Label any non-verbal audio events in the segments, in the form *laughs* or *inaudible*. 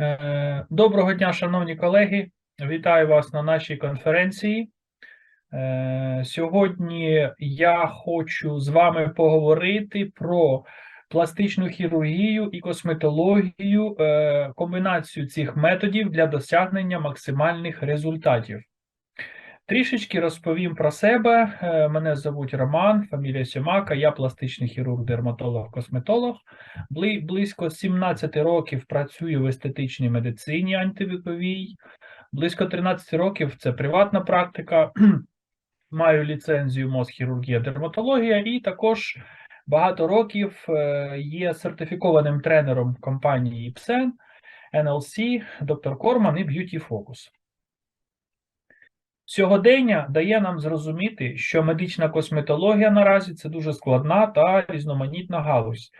Е, Доброго дня, шановні колеги. Вітаю вас на нашій конференції. Е, Сьогодні я хочу з вами поговорити про пластичну хірургію і косметологію, е, комбінацію цих методів для досягнення максимальних результатів. Трішечки розповім про себе. Е, Мене звуть Роман, фамілія Сімака, я пластичний хірург, дерматолог, косметолог. Бли- Близько 17 років працюю в естетичній медицині антивіковій. Близько 13 років це приватна практика. *clears throat* Маю ліцензію мозхірургія, дерматологія, і також багато років е, є сертифікованим тренером компанії Ipsen, NLC, Dr. Корман і Beauty Focus. Сьогодення дає нам зрозуміти, що медична косметологія наразі це дуже складна та різноманітна галузь,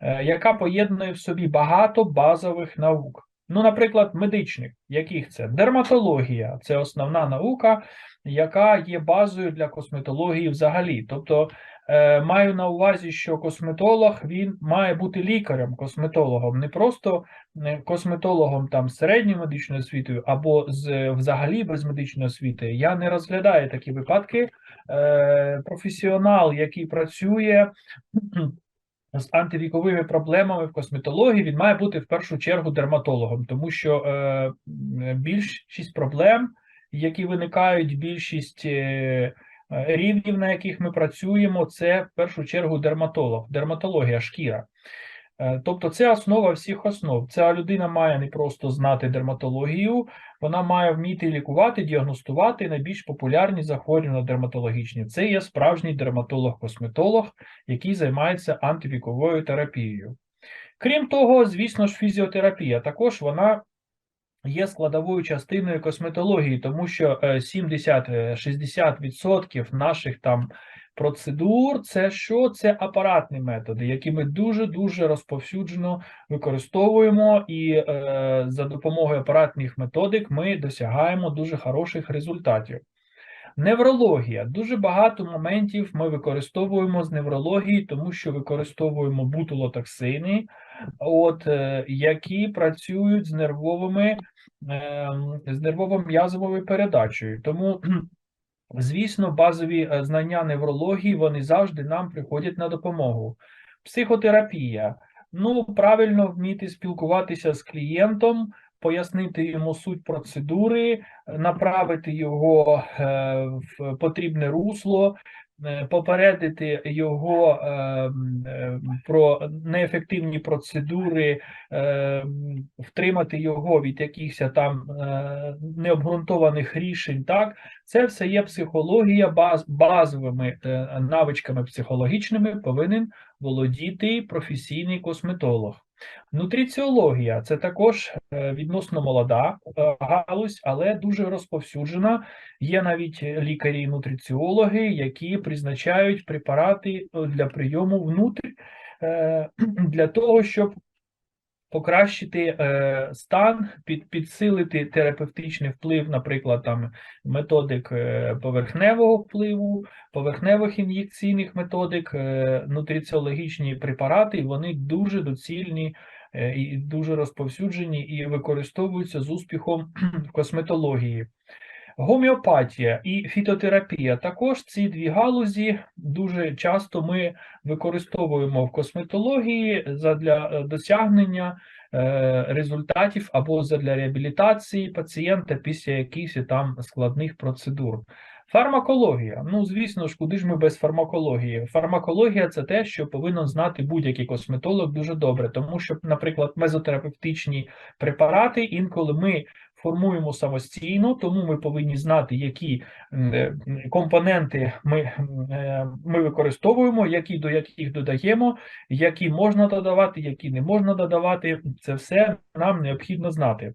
е, яка поєднує в собі багато базових наук. Ну, наприклад, медичних, яких це дерматологія, це основна наука, яка є базою для косметології взагалі. Тобто, маю на увазі, що косметолог він має бути лікарем, косметологом, не просто е, косметологом там з середньою медичною освітою або з взагалі без медичної освіти. Я не розглядаю такі випадки. Е, професіонал, який працює *clears throat* з антивіковими проблемами в косметології, він має бути в першу чергу дерматологом, тому що е, більшість проблем, які виникають, більшість е, е, рівнів, на яких ми працюємо, це в першу чергу дерматолог, дерматологія, шкіра. Е, Тобто це основа всіх основ. Ця людина має не просто знати дерматологію, вона має вміти лікувати, діагностувати найбільш популярні захворювання дерматологічні. Це є справжній дерматолог-косметолог, який займається антивіковою терапією. Крім того, звісно ж, фізіотерапія також вона є складовою частиною косметології, тому що е, 70-60% наших там процедур це що? Це апаратні методи, які ми дуже-дуже розповсюджено використовуємо, і е, за допомогою апаратних методик ми досягаємо дуже хороших результатів. Неврологія. Дуже багато моментів ми використовуємо з неврології, тому що використовуємо бутилотоксини, от, е, які працюють з нервовими, з нервово-м'язовою передачею. Тому, *clears throat* звісно, базові е, знання неврології вони завжди нам приходять на допомогу. Психотерапія. Ну, правильно вміти спілкуватися з клієнтом, пояснити йому суть процедури, направити його е, в потрібне русло, попередити його е, е, про неефективні процедури, е, втримати його від якихось там е, необґрунтованих рішень. Так, це все є психологія, баз, базовими е, навичками психологічними повинен володіти професійний косметолог. Нутриціологія це також е, відносно молода е, галузь, але дуже розповсюджена. Є навіть лікарі-нутриціологи, які призначають препарати е, для прийому внутрі *clears throat* для того, щоб покращити е, стан, під, підсилити терапевтичний вплив, наприклад, там методик е, поверхневого впливу, поверхневих ін'єкційних методик, е, нутриціологічні препарати, і вони дуже доцільні е, і дуже розповсюджені і використовуються з успіхом в косметології. Гомеопатія і фітотерапія також ці дві галузі дуже часто ми використовуємо в косметології задля е, досягнення е, результатів або задля реабілітації пацієнта після якихось там складних процедур. Фармакологія. Ну, звісно ж, куди ж ми без фармакології? Фармакологія це те, що повинен знати будь-який косметолог дуже добре, тому що, наприклад, мезотерапевтичні препарати інколи ми формуємо самостійно, тому ми повинні знати, які е, компоненти ми, е, ми використовуємо, які до яких додаємо, які можна додавати, які не можна додавати. Це все нам необхідно знати.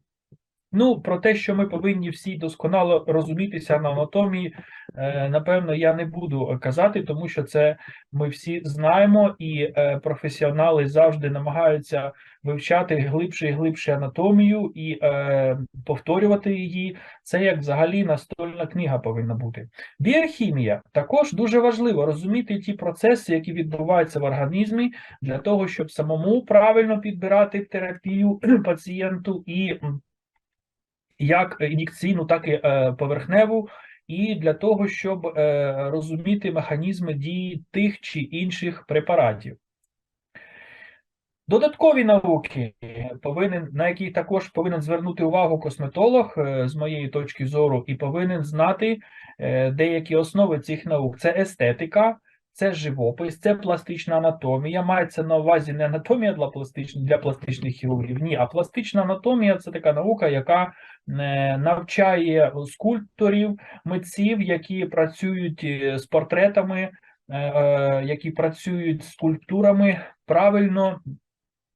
Ну, про те, що ми повинні всі досконало розумітися на анатомії, е, напевно, я не буду казати, тому що це ми всі знаємо, і е, професіонали завжди намагаються вивчати глибше і глибше анатомію і е, повторювати її. Це як взагалі настольна книга повинна бути. Біохімія також дуже важливо розуміти ті процеси, які відбуваються в організмі, для того, щоб самому правильно підбирати терапію *clears throat* пацієнту і як ін'єкційну, так і е, поверхневу, і для того, щоб е, розуміти механізми дії тих чи інших препаратів. Додаткові науки, повинен, на які також повинен звернути увагу косметолог е, з моєї точки зору, і повинен знати деякі основи цих наук. Це естетика, це живопис, це пластична анатомія. Мається на увазі не анатомія для пластичних, для пластичних хірургів, ні, а пластична анатомія це така наука, яка е, навчає скульпторів, митців, які працюють е, з портретами, е, які працюють з скульптурами, правильно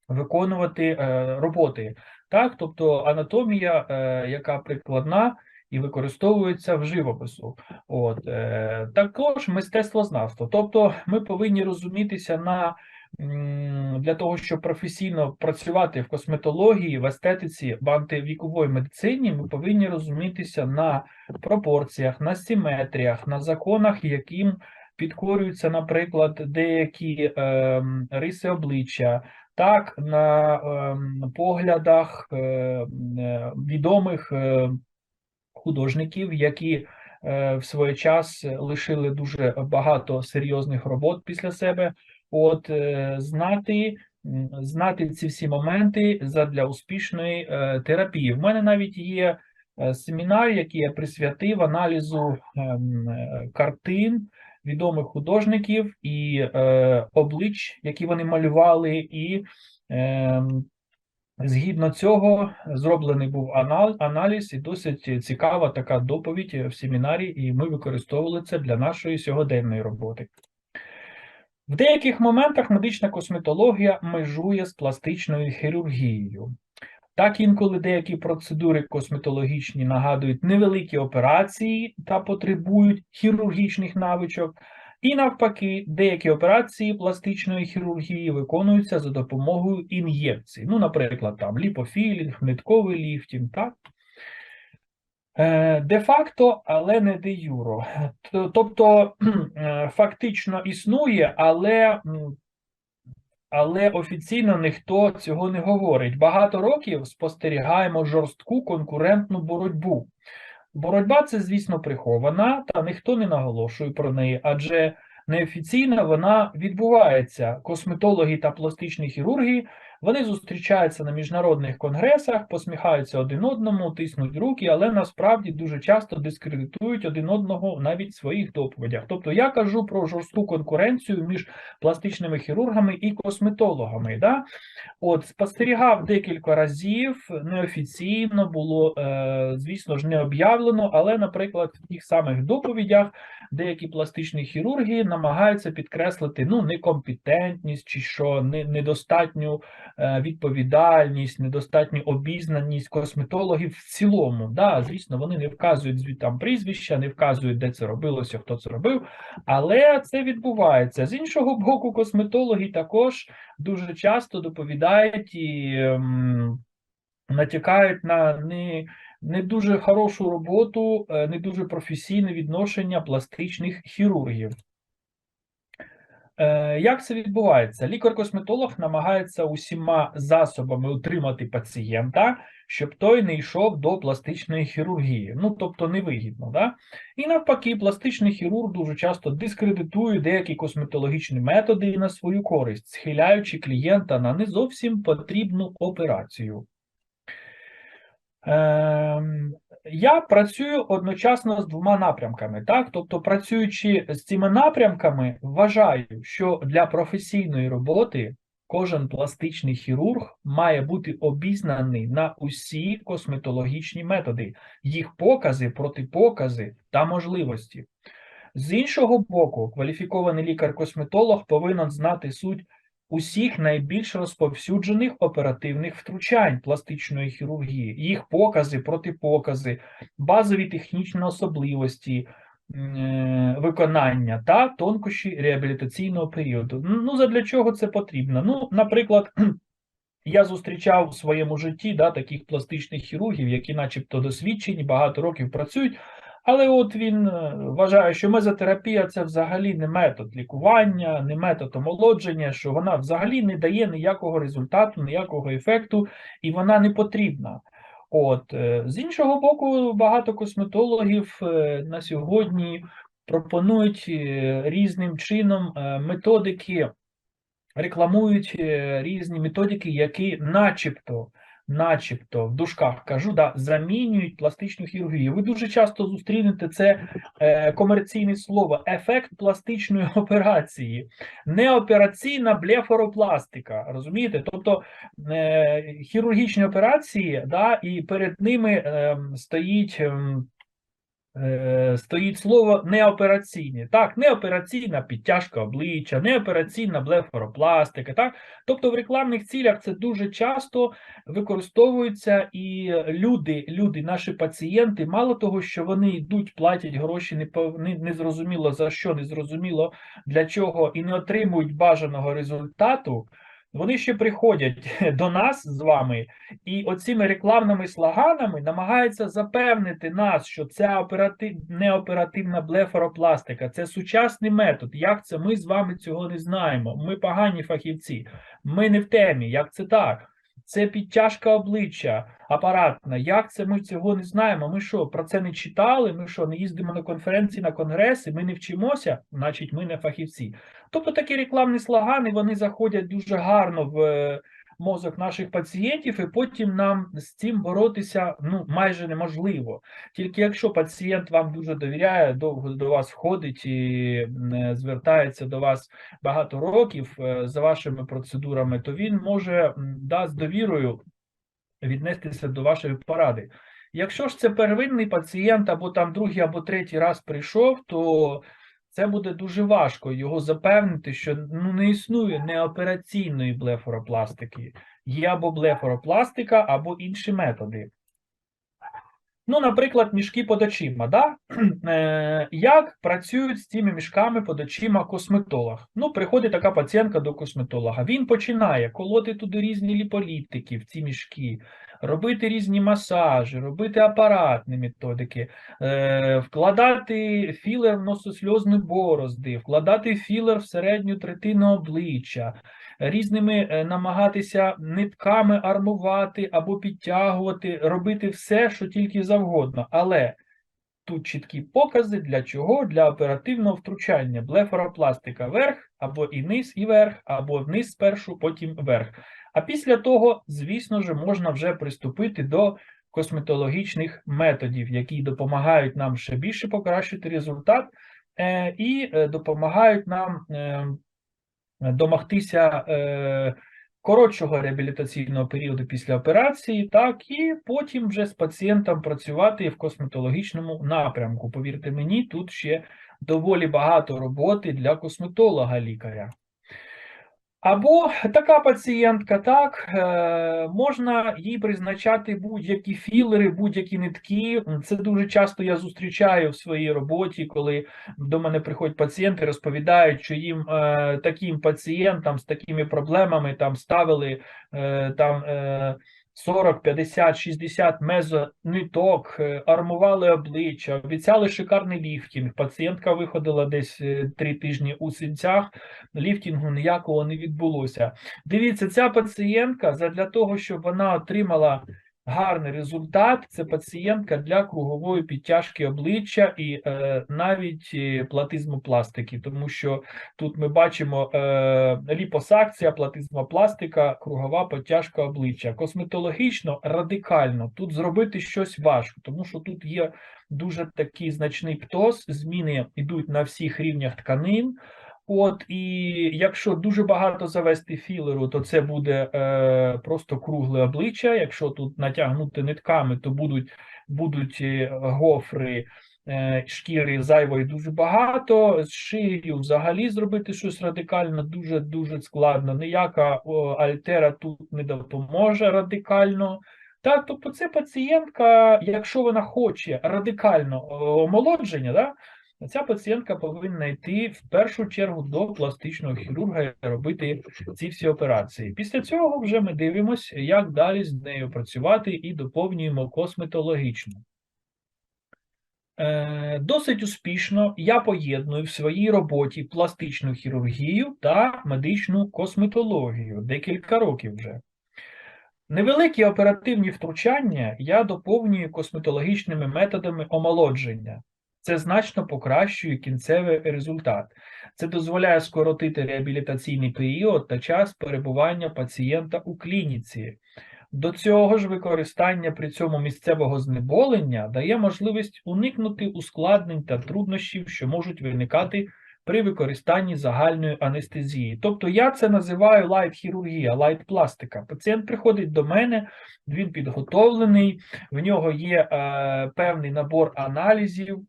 виконувати роботи. Так, тобто анатомія, яка прикладна і використовується в живопису. От е, також мистецтвознавство. Тобто, ми повинні розумітися на для того, щоб професійно працювати в косметології, в естетиці, в антивіковій медицині, ми повинні розумітися на пропорціях, на симетріях, на законах, яким підкорюються, наприклад, деякі е, риси обличчя. Так, на е, поглядах е, відомих е, художників, які е, в свій час лишили дуже багато серйозних робот після себе. От е, знати, знати ці всі моменти задля успішної е, терапії. В мене навіть є семінар, який я присвятив аналізу ем, картин відомих художників і облич, які вони малювали, і е, згідно цього зроблений був аналіз і досить цікава така доповідь в семінарі, і ми використовували це для нашої сьогоденної роботи. В деяких моментах медична косметологія межує з пластичною хірургією. Так інколи деякі процедури косметологічні нагадують невеликі операції та потребують хірургічних навичок, і навпаки, деякі операції пластичної хірургії виконуються за допомогою ін'єкцій. Ну, наприклад, там ліпофілінг, нитковий ліфтінг, так? Е, Де-факто, але не де юро. Тобто е, фактично існує, але але офіційно ніхто цього не говорить. Багато років спостерігаємо жорстку конкурентну боротьбу. Боротьба це, звісно, прихована, та ніхто не наголошує про неї, адже неофіційно вона відбувається. Косметологи та пластичні хірурги вони зустрічаються на міжнародних конгресах, посміхаються один одному, тиснуть руки, але насправді дуже часто дискредитують один одного навіть в своїх доповідях. Тобто я кажу про жорстку конкуренцію між пластичними хірургами і косметологами. Да? От спостерігав декілька разів, неофіційно було, е, звісно ж, не об'явлено, але, наприклад, в тих самих доповідях деякі пластичні хірурги намагаються підкреслити ну, некомпетентність чи що, недостатню відповідальність, недостатню обізнаність косметологів в цілому. Да, звісно, вони не вказують там прізвища, не вказують, де це робилося, хто це робив, але це відбувається. З іншого боку, косметологи також дуже часто доповідають і ем, натякають на не, не дуже хорошу роботу, е, не дуже професійне відношення пластичних хірургів. Е, Як це відбувається? Лікар-косметолог намагається усіма засобами утримати пацієнта, щоб той не йшов до пластичної хірургії. Ну, тобто невигідно. Да? І навпаки, пластичний хірург дуже часто дискредитує деякі косметологічні методи на свою користь, схиляючи клієнта на не зовсім потрібну операцію. Ем, я працюю одночасно з двома напрямками. Так? Тобто, працюючи з цими напрямками, вважаю, що для професійної роботи кожен пластичний хірург має бути обізнаний на усі косметологічні методи, їх покази, протипокази та можливості. З іншого боку, кваліфікований лікар-косметолог повинен знати суть усіх найбільш розповсюджених оперативних втручань пластичної хірургії, їх покази, протипокази, базові технічні особливості е, виконання та тонкощі реабілітаційного періоду. Ну, задля чого це потрібно? Ну, наприклад, *clears throat* я зустрічав у своєму житті да, таких пластичних хірургів, які, начебто, досвідчені, багато років працюють. Але от він е, вважає, що мезотерапія це взагалі не метод лікування, не метод омолодження, що вона взагалі не дає ніякого результату, ніякого ефекту, і вона не потрібна. От е, з іншого боку, багато косметологів е, на сьогодні пропонують різним чином методики, рекламують різні методики, які начебто начебто в дужках кажу, да, замінюють пластичну хірургію. Ви дуже часто зустрінете це е, комерційне слово ефект пластичної *laughs* операції, неопераційна блефоропластика. Розумієте? Тобто е, хірургічні операції, да, і перед ними е, стоїть. ем, е, Стоїть слово неопераційні. Так, неопераційна підтяжка обличчя, неопераційна блефоропластика. Так? Тобто в рекламних цілях це дуже часто використовується і люди, люди, наші пацієнти, мало того, що вони йдуть, платять гроші, не, не, не зрозуміло за що, не зрозуміло для чого, і не отримують бажаного результату. Вони ще приходять *laughs* до нас з вами і оціми рекламними слоганами намагаються запевнити нас, що ця оператив... неоперативна блефоропластика це сучасний метод. Як це ми з вами цього не знаємо? Ми погані фахівці, ми не в темі. Як це так? Це підтяжка обличчя апаратна. Як це ми цього не знаємо? Ми що, про це не читали? Ми що, не їздимо на конференції, на конгреси? Ми не вчимося? Значить, ми не фахівці. Тобто такі рекламні слогани вони заходять дуже гарно в е, мозок наших пацієнтів, і потім нам з цим боротися ну майже неможливо. Тільки якщо пацієнт вам дуже довіряє, довго до вас входить і е, звертається до вас багато років е, за вашими процедурами, то він може да, з довірою віднестися до вашої поради. Якщо ж це первинний пацієнт, або там другий, або третій раз прийшов, то це буде дуже важко його запевнити, що ну не існує неопераційної блефоропластики. Є або блефоропластика, або інші методи. Ну, наприклад, мішки під очима. Да? *clears throat* Е, Як працюють з цими мішками під очима косметолог? Ну, приходить така пацієнтка до косметолога. Він починає колоти туди різні ліполітики в ці мішки, робити різні масажі, робити апаратні методики, е, вкладати філер в нососльозні борозди, вкладати філер в середню третину обличчя, різними е, намагатися нитками армувати або підтягувати, робити все, що тільки завгодно. Але тут чіткі покази для чого? Для оперативного втручання. Блефоропластика вверх, або і низ, і верх, або вниз спершу, потім вверх. А після того, звісно ж, можна вже приступити до косметологічних методів, які допомагають нам ще більше покращити результат е, і е, допомагають нам е, домогтися коротшого реабілітаційного періоду після операції, так, і потім вже з пацієнтом працювати в косметологічному напрямку. Повірте мені, тут ще доволі багато роботи для косметолога-лікаря. Або така пацієнтка, так, е, можна їй призначати будь-які філери, будь-які нитки. Це дуже часто я зустрічаю в своїй роботі, коли до мене приходять пацієнти, розповідають, що їм е, таким пацієнтам з такими проблемами там ставили е, там. Е, 40, 50, 60 мезониток, е, армували обличчя, обіцяли шикарний ліфтінг. Пацієнтка виходила десь е, три тижні у синцях, ліфтінгу ніякого не відбулося. Дивіться, ця пацієнтка задля того, щоб вона отримала гарний результат, це пацієнтка для кругової підтяжки обличчя і е, навіть е, платизмопластики, тому що тут ми бачимо е, ліпосакція, платизмопластика, кругова підтяжка обличчя. Косметологічно радикально тут зробити щось важко, тому що тут є дуже такий значний птоз, зміни йдуть на всіх рівнях тканин. От і якщо дуже багато завести філеру, то це буде е, просто кругле обличчя. Якщо тут натягнути нитками, то будуть, будуть е, гофри е, шкіри зайвої дуже багато, з шиєю взагалі зробити щось радикально дуже-дуже складно. Ніяка о, альтера тут не допоможе радикально. Так, тобто це пацієнтка, якщо вона хоче радикально о, омолодження, да, ця пацієнтка повинна йти в першу чергу до пластичного хірурга і робити ці всі операції. Після цього вже ми дивимося, як далі з нею працювати і доповнюємо косметологічно. Е, Досить успішно я поєдную в своїй роботі пластичну хірургію та медичну косметологію декілька років вже. Невеликі оперативні втручання я доповнюю косметологічними методами омолодження. Це значно покращує кінцевий результат. Це дозволяє скоротити реабілітаційний період та час перебування пацієнта у клініці. До цього ж використання при цьому місцевого знеболення дає можливість уникнути ускладнень та труднощів, що можуть виникати при використанні загальної анестезії. Тобто я це називаю лайт-хірургія, лайт-пластика. Пацієнт приходить до мене, він підготовлений, в нього є е, певний набор аналізів,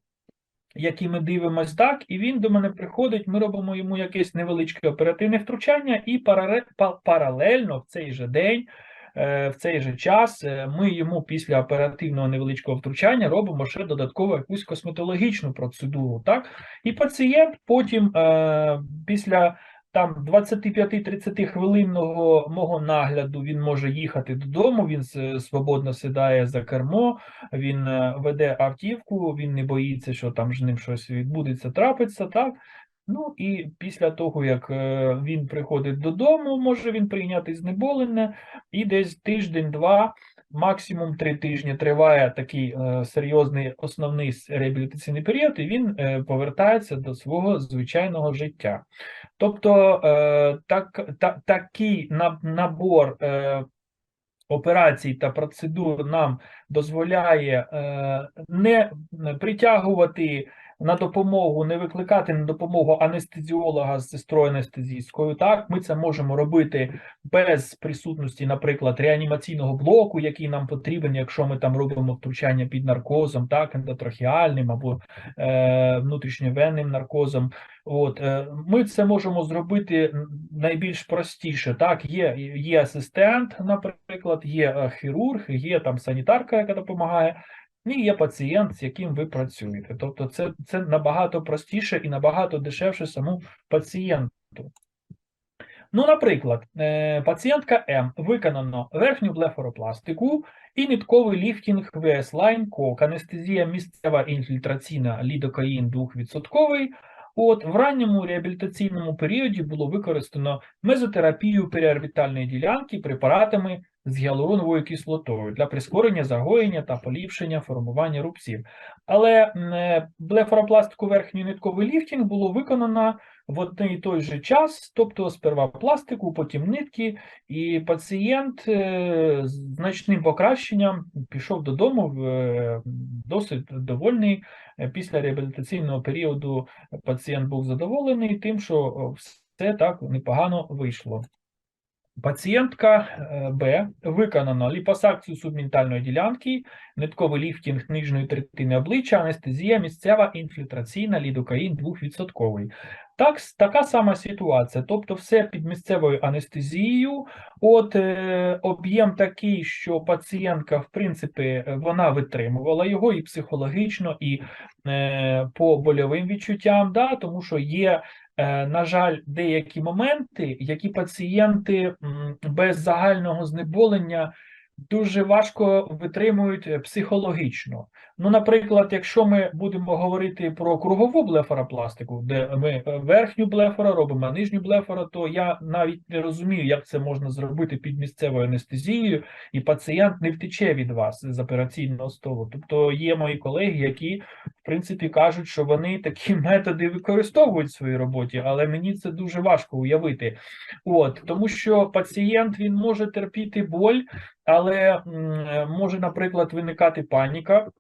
які ми дивимось так, і він до мене приходить, ми робимо йому якесь невеличке оперативне втручання, і парале- паралельно в цей же день, е, в цей же час е, ми йому після оперативного невеличкого втручання робимо ще додатково якусь косметологічну процедуру. Так? І пацієнт потім е, після там 25-30 хвилинного мого нагляду він може їхати додому, він свободно сідає за кермо, він е, веде автівку, він не боїться, що там з ним щось відбудеться, трапиться, так? Ну і після того, як е, він приходить додому, може він прийняти знеболення, і десь тиждень-два, максимум три тижні триває такий е, серйозний основний реабілітаційний період, і він е, повертається до свого звичайного життя. Тобто е, так, та, такий набор операцій та процедур нам дозволяє не притягувати на допомогу, не викликати на допомогу анестезіолога з сестрою анестезійською. Так, ми це можемо робити без присутності, наприклад, реанімаційного блоку, який нам потрібен, якщо ми там робимо втручання під наркозом, так, ендотрахеальним або е, внутрішньовенним наркозом. От е, ми це можемо зробити найбільш простіше. Так, є, є асистент, наприклад, є е, хірург, є там санітарка, яка допомагає. І є пацієнт, з яким ви працюєте. Тобто, це, це набагато простіше і набагато дешевше саму пацієнту. Ну, наприклад, е, пацієнтка М виконано верхню блефоропластику і нитковий ліфтінг VS Line кок, анестезія місцева інфільтраційна лідокаїн 2%. От в ранньому реабілітаційному періоді було використано мезотерапію періорбітальної ділянки препаратами з гіалуроновою кислотою для прискорення загоєння та поліпшення формування рубців. Але е, блефоропластику верхньої нитковий ліфтінг було виконано в один і той же час, тобто сперва пластику, потім нитки, і пацієнт е, з значним покращенням пішов додому е, досить довольний. Після реабілітаційного періоду пацієнт був задоволений тим, що все так непогано вийшло. Пацієнтка е, Б виконано ліпосакцію субментальної ділянки, нитковий ліфтінг нижньої третини обличчя, анестезія місцева інфільтраційна лідокаїн 2%. Так, така сама ситуація, тобто все під місцевою анестезією. От е, об'єм такий, що пацієнтка, в принципі, е, вона витримувала його і психологічно, і е, по больовим відчуттям, да, тому що є Е, На жаль, деякі моменти, які пацієнти без загального знеболення дуже важко витримують е, психологічно. Ну, наприклад, якщо ми будемо говорити про кругову блефаропластику, де ми е, верхню блефору робимо, а нижню блефору, то я навіть не розумію, як це можна зробити під місцевою анестезією, і пацієнт не втече від вас з операційного столу. Тобто є мої колеги, які в принципі кажуть, що вони такі *laughs* методи використовують в своїй роботі, але мені це дуже важко уявити. От тому, що пацієнт він може терпіти боль, але м, може, наприклад, виникати паніка.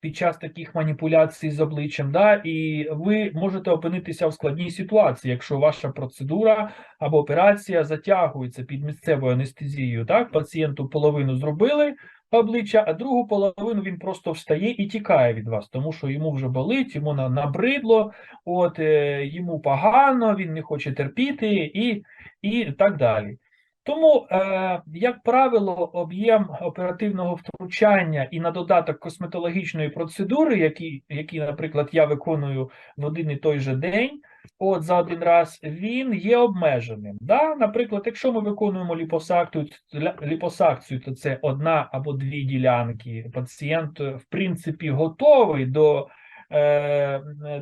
під час таких маніпуляцій з обличчям, да, і ви можете опинитися в складній ситуації, якщо ваша процедура або операція затягується під місцевою анестезією. Так, пацієнту половину зробили обличчя, а другу половину він просто встає і тікає від вас, тому що йому вже болить, йому набридло, от е, йому погано, він не хоче терпіти, і, і так далі. Тому, е, як правило, об'єм оперативного втручання і на додаток косметологічної процедури, які, які, наприклад, я виконую в один і той же день, от за один раз, він є обмеженим. Да? Наприклад, якщо ми виконуємо ліпосакцію, ліпосакцію, то це одна або дві ділянки. Пацієнт, в принципі, готовий до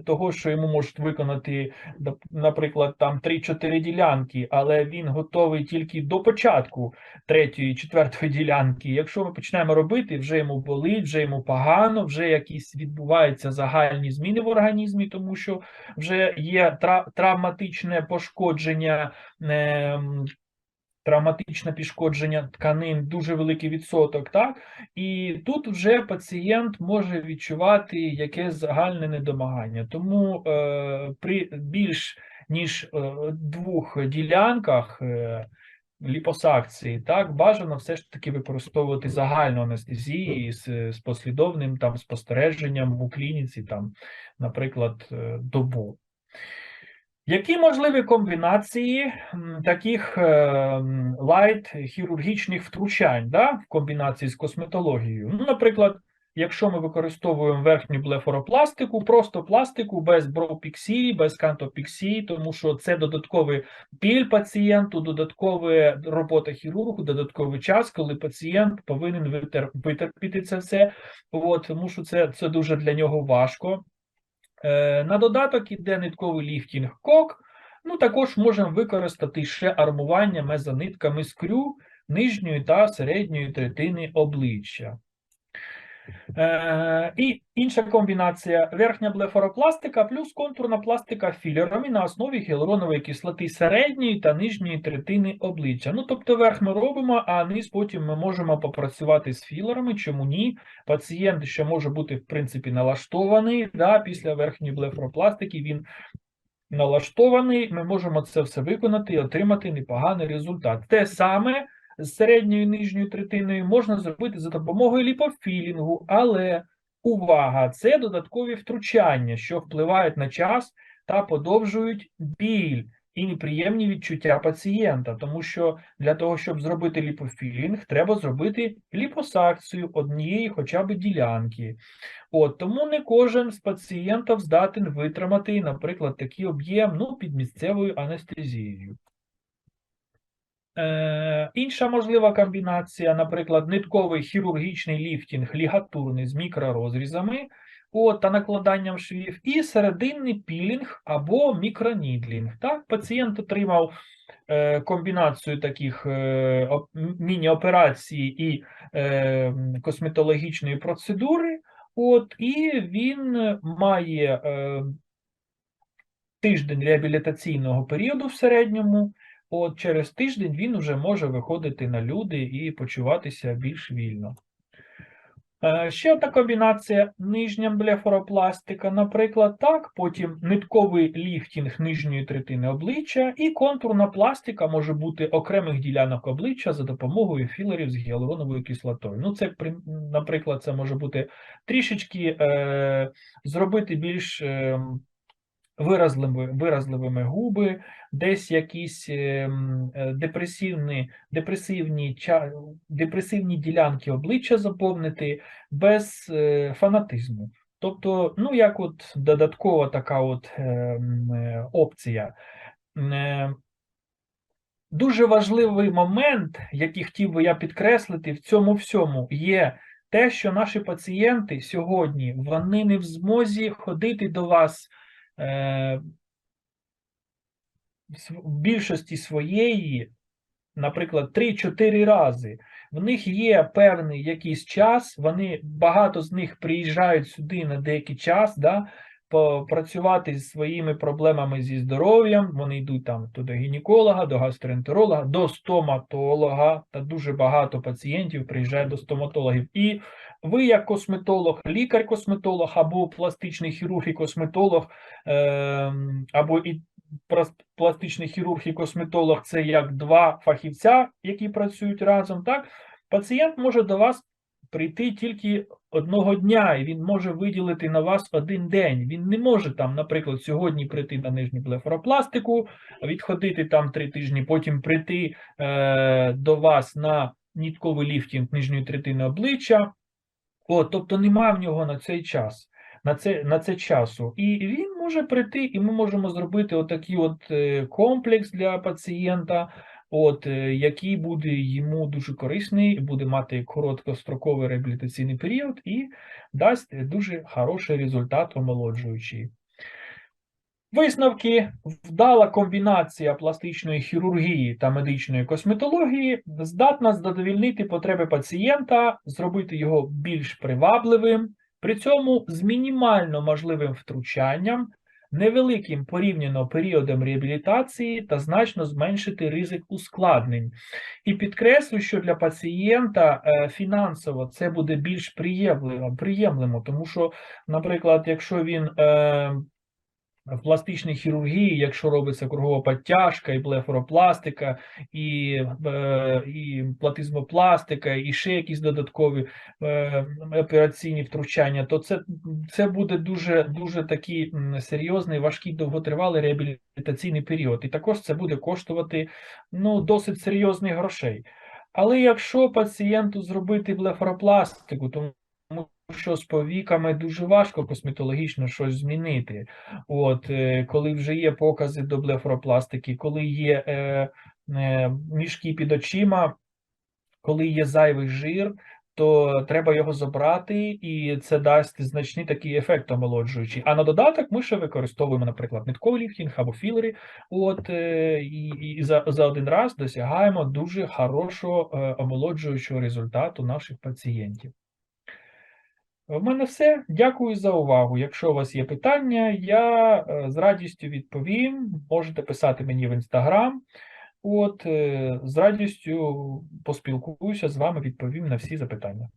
того, що йому можуть виконати наприклад, там 3-4 ділянки, але він готовий тільки до початку третьої, четвертої ділянки. Якщо ми почнемо робити, вже йому болить, вже йому погано, вже якісь відбуваються загальні зміни в організмі, тому що вже є травматичне пошкодження. Травматичне пошкодження тканин дуже великий відсоток, так і тут вже пацієнт може відчувати якесь загальне недомагання. Тому е, при більш ніж е, двох ділянках е, ліпосакції, так бажано все ж таки використовувати загальну анестезію з, з послідовним там спостереженням у клініці, там, наприклад, е, добу. Які можливі комбінації таких е, лайт хірургічних втручань да, в комбінації з косметологією? Ну, наприклад, якщо ми використовуємо верхню блефоропластику, просто пластику без бропіксії, без кантопіксії, тому що це додатковий біль пацієнту, додаткова робота хірургу, додатковий час, коли пацієнт повинен витер, витерпіти це все, от, тому що це, це дуже для нього важко. Е, На додаток іде нитковий ліфтінг кок. Ну, також можемо використати ще армування мезонитками скрю нижньої та середньої третини обличчя. Е, і інша комбінація верхня блефоропластика плюс контурна пластика філерами на основі гіалуронової кислоти середньої та нижньої третини обличчя. Ну, тобто верх ми робимо, а низ потім ми можемо попрацювати з філерами. Чому ні? Пацієнт ще може бути, в принципі, налаштований да, після верхньої блефоропластики. Він налаштований, ми можемо це все виконати і отримати непоганий результат. Те саме з середньою і нижньою третиною можна зробити за допомогою ліпофілінгу, але увага, це додаткові втручання, що впливають на час та подовжують біль і неприємні відчуття пацієнта, тому що для того, щоб зробити ліпофілінг, треба зробити ліпосакцію однієї хоча б ділянки. От, тому не кожен з пацієнтів здатен витримати, наприклад, такий об'єм ну, під місцевою анестезією. Е, інша можлива комбінація, наприклад, нитковий хірургічний ліфтінг лігатурний з мікророзрізами от, та накладанням швів, і серединний пілінг або мікронідлінг. Так, пацієнт отримав е, комбінацію таких е, міні-операцій і е, косметологічної процедури, от, і він має е, тиждень реабілітаційного періоду в середньому. От через тиждень він вже може виходити на люди і почуватися більш вільно. Е, Ще одна комбінація нижня блефоропластика, наприклад, так, потім нитковий ліфтінг нижньої третини обличчя, і контурна пластика може бути окремих ділянок обличчя за допомогою філерів з гіалуроновою кислотою. Ну, це, наприклад, це може бути трішечки е, зробити більш е, виразливими, виразливими губи, десь якісь ем, е, депресивні, депресивні, депресивні ділянки обличчя заповнити без е, фанатизму. Тобто, ну, як от додаткова така от е, опція. Е, Дуже важливий момент, який хотів би я підкреслити в цьому всьому, є те, що наші пацієнти сьогодні вони не в змозі ходити до вас е, в більшості своєї, наприклад, 3-4 рази. В них є певний якийсь час, вони багато з них приїжджають сюди на деякий час, да, попрацювати зі своїми проблемами зі здоров'ям. Вони йдуть там то до гінеколога, до гастроентеролога, до стоматолога. Та дуже багато пацієнтів приїжджає до стоматологів. І ви, як косметолог, лікар-косметолог або пластичний хірург і косметолог, ем, або і пластичний хірург і косметолог це як два фахівця, які працюють разом. Так, пацієнт може до вас прийти тільки одного дня, і він може виділити на вас один день. Він не може там, наприклад, сьогодні прийти на нижню блефаропластику, відходити там три тижні, потім прийти е, до вас на нітковий ліфтінг нижньої третини обличчя. О, тобто немає в нього на цей час. На це, на це часу. І він може прийти, і ми можемо зробити отакий от е, комплекс для пацієнта, от, е, який буде йому дуже корисний, буде мати короткостроковий реабілітаційний період і дасть дуже хороший результат омолоджуючий. Висновки: вдала комбінація пластичної хірургії та медичної косметології здатна задовільнити потреби пацієнта, зробити його більш привабливим, при цьому з мінімально можливим втручанням, невеликим порівняно періодом реабілітації та значно зменшити ризик ускладнень. І підкреслю, що для пацієнта е, фінансово це буде більш приємливо, приємливо тому що, наприклад, якщо він е, в пластичній хірургії, якщо робиться кругова підтяжка, і блефоропластика, і, е, і платизмопластика, і ще якісь додаткові е, операційні втручання, то це, це буде дуже, дуже такий серйозний, важкий, довготривалий реабілітаційний період. І також це буде коштувати ну, досить серйозних грошей. Але якщо пацієнту зробити блефоропластику, тому що з повіками дуже важко косметологічно щось змінити. От, е, коли вже є покази до блефоропластики, коли є е, е, мішки під очима, коли є зайвий жир, то треба його забрати, і це дасть значний такий ефект омолоджуючий. А на додаток ми ще використовуємо, наприклад, нитковий ліфтінг або філери. От е, і, і за, за один раз досягаємо дуже хорошого е, омолоджуючого результату наших пацієнтів. В мене все. Дякую за увагу. Якщо у вас є питання, я е, з радістю відповім. Можете писати мені в інстаграм. От, е, з радістю поспілкуюся з вами, відповім на всі запитання.